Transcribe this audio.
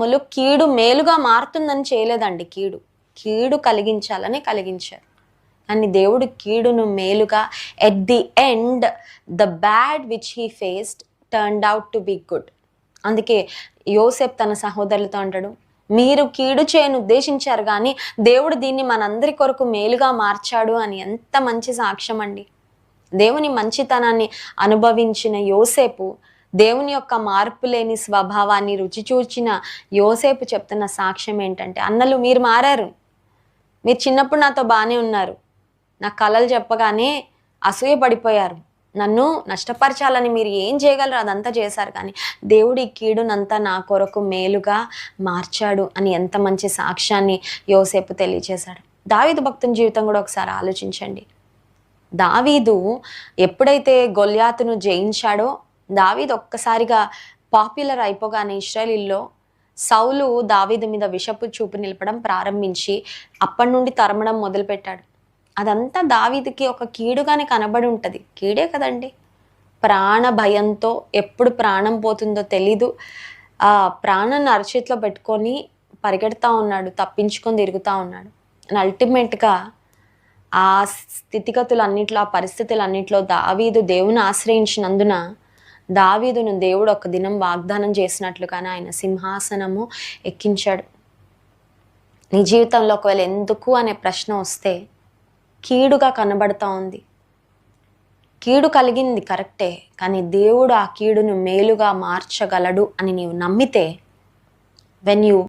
ములు కీడు మేలుగా మారుతుందని చేయలేదండి కీడు. కీడు కలిగించాలని కలిగించారు. కానీ దేవుడు కీడును మేలుగా at the end the bad which he faced turned out to be good అందుకే యోసెప్ తన సహోదరులతో అంటాడు మీరు కీడు చేయను ఉద్దేశించారు కానీ దేవుడు దీన్ని మనందరి కొరకు మేలుగా మార్చాడు అని ఎంత మంచి సాక్ష్యం అండి దేవుని మంచితనాన్ని అనుభవించిన యోసేపు దేవుని యొక్క మార్పు లేని స్వభావాన్ని రుచి చూచిన యోసేపు చెప్తున్న సాక్ష్యం ఏంటంటే అన్నలు మీరు మారారు. మీరు చిన్నప్పుడు నాతో బాగానే ఉన్నారు. నా కళలు చెప్పగానే అసూయ పడిపోయారు. నన్ను నష్టపరచాలని మీరు ఏం చేయగలరు? అదంతా చేశారు. కానీ దేవుడి కీడునంతా నా కొరకు మేలుగా మార్చాడు అని ఎంత మంచి సాక్ష్యాన్ని యోసేపు తెలియచేశాడు. దావీదు భక్తుని జీవితం కూడా ఒకసారి ఆలోచించండి. దావీదు ఎప్పుడైతే గొల్యాతును జయించాడో దావీద్ ఒక్కసారిగా పాపులర్ అయిపోగానే ఇస్రాయలీల్లో సౌలు దావీదు మీద విషపు చూపు నిలపడం ప్రారంభించి అప్పటి నుండి తరమడం మొదలుపెట్టాడు. అదంతా దావీదుకి ఒక కీడుగానే కనబడి ఉంటుంది. కీడే కదండి? ప్రాణ భయంతో ఎప్పుడు ప్రాణం పోతుందో తెలీదు. ఆ ప్రాణాన్ని అరచేతిలో పెట్టుకొని పరిగెడతా ఉన్నాడు తప్పించుకొని తిరుగుతూ ఉన్నాడు. అండ్ అల్టిమేట్గా ఆ స్థితిగతులన్నిట్లో ఆ పరిస్థితులన్నింటిలో దావీదు దేవుని ఆశ్రయించినందున దావీదును దేవుడు ఒక దినం వాగ్దానం చేసినట్లుగానే ఆయన సింహాసనము ఎక్కించాడు. నీ జీవితంలో ఒకవేళ ఎందుకు అనే ప్రశ్న వస్తే కీడుగా కనబడతా ఉంది. కీడు కలిగింది కరెక్టే కానీ దేవుడు ఆ కీడును మేలుగా మార్చగలడు అని నీవు నమ్మితే వెన్ యూ